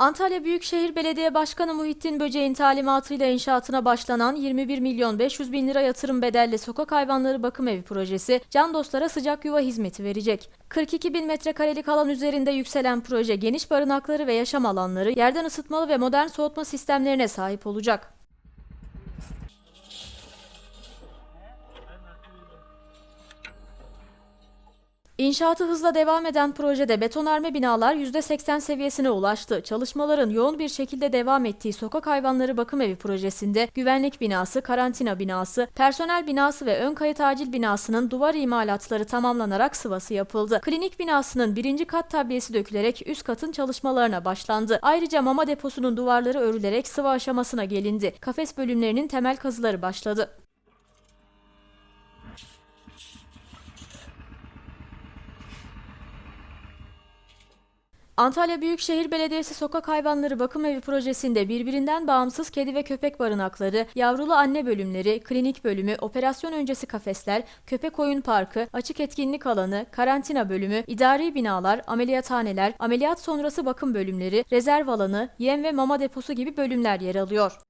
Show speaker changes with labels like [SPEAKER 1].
[SPEAKER 1] Antalya Büyükşehir Belediye Başkanı Muhittin Böceğin talimatıyla inşaatına başlanan 21 milyon 500 bin lira yatırım bedelli sokak hayvanları bakım evi projesi can dostlara sıcak yuva hizmeti verecek. 42 bin metrekarelik alan üzerinde yükselen proje geniş barınakları ve yaşam alanları, yerden ısıtmalı ve modern soğutma sistemlerine sahip olacak. İnşaatı hızla devam eden projede betonarme binalar %80 seviyesine ulaştı. Çalışmaların yoğun bir şekilde devam ettiği sokak hayvanları bakım evi projesinde güvenlik binası, karantina binası, personel binası ve ön kayıt acil binasının duvar imalatları tamamlanarak sıvası yapıldı. Klinik binasının birinci kat tabliyesi dökülerek üst katın çalışmalarına başlandı. Ayrıca mama deposunun duvarları örülerek sıva aşamasına gelindi. Kafes bölümlerinin temel kazıları başladı. Antalya Büyükşehir Belediyesi Sokak Hayvanları Bakım Evi projesinde birbirinden bağımsız kedi ve köpek barınakları, yavrulu anne bölümleri, klinik bölümü, operasyon öncesi kafesler, köpek oyun parkı, açık etkinlik alanı, karantina bölümü, idari binalar, ameliyathaneler, ameliyat sonrası bakım bölümleri, rezerv alanı, yem ve mama deposu gibi bölümler yer alıyor.